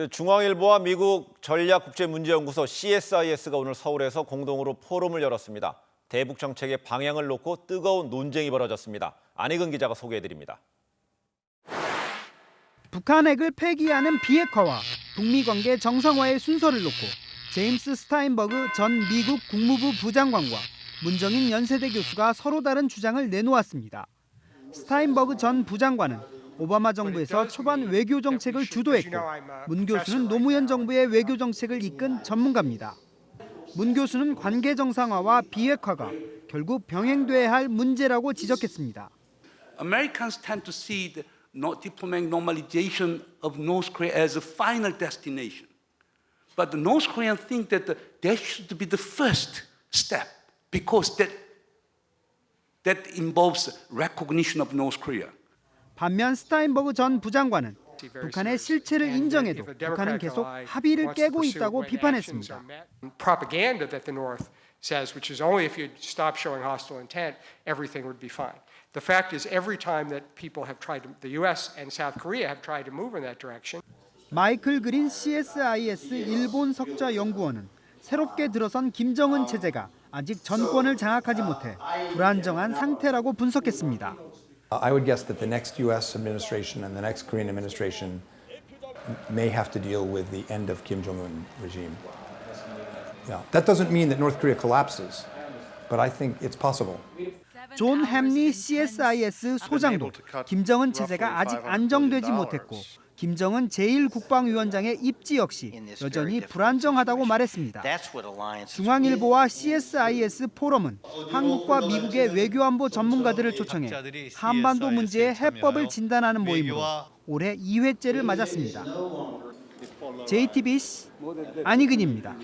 네, 중앙일보와 미국 전략국제문제연구소 CSIS가 오늘 서울에서 공동으로 포럼을 열었습니다. 대북 정책의 방향을 놓고 뜨거운 논쟁이 벌어졌습니다. 안희근 기자가 소개해드립니다. 북한 핵을 폐기하는 비핵화와 북미 관계 정상화의 순서를 놓고 제임스 스타인버그 전 미국 국무부 부장관과 문정인 연세대 교수가 서로 다른 주장을 내놓았습니다. 스타인버그 전 부장관은 오바마 정부에서 초반 외교 정책을 주도했고 문 교수는 노무현 정부의 외교 정책을 이끈 전문가입니다. 문 교수는 관계 정상화와 비핵화가 결국 병행돼야 할 문제라고 지적했습니다. Americans tend to see the diplomatic normalization of North Korea as a final destination. But the North Koreans think that that should be the first step because that, that involves recognition of North Korea. 반면 스타인버그 전 부장관은 북한의 실체를 인정해도 북한은 계속 합의를 깨고 있다고 비판했습니다. Propaganda that the North says, which is only if you stop showing hostile intent, everything would be fine. The fact is, every time that people have tried to, the U.S. and South Korea have tried to move in that direction, 마이클 그린 CSIS 일본 석좌 연구원은 새롭게 들어선 김정은 체제가 아직 정권을 장악하지 못해 불안정한 상태라고 분석했습니다. I would guess that the next U.S. administration and the next Korean administration may have to deal with the end of Kim Jong Un regime. Yeah. That doesn't mean that North Korea collapses, but I think it's possible. 존 햄리 CSIS 소장도 김정은 체제가 아직 안정되지 못했고 김정은 제1국방위원장의 입지 역시 여전히 불안정하다고 말했습니다. 중앙일보와 CSIS 포럼은 한국과 미국의 외교안보 전문가들을 초청해 한반도 문제의 해법을 진단하는 모임으로 올해 2회째를 맞았습니다. JTBC 안희근입니다.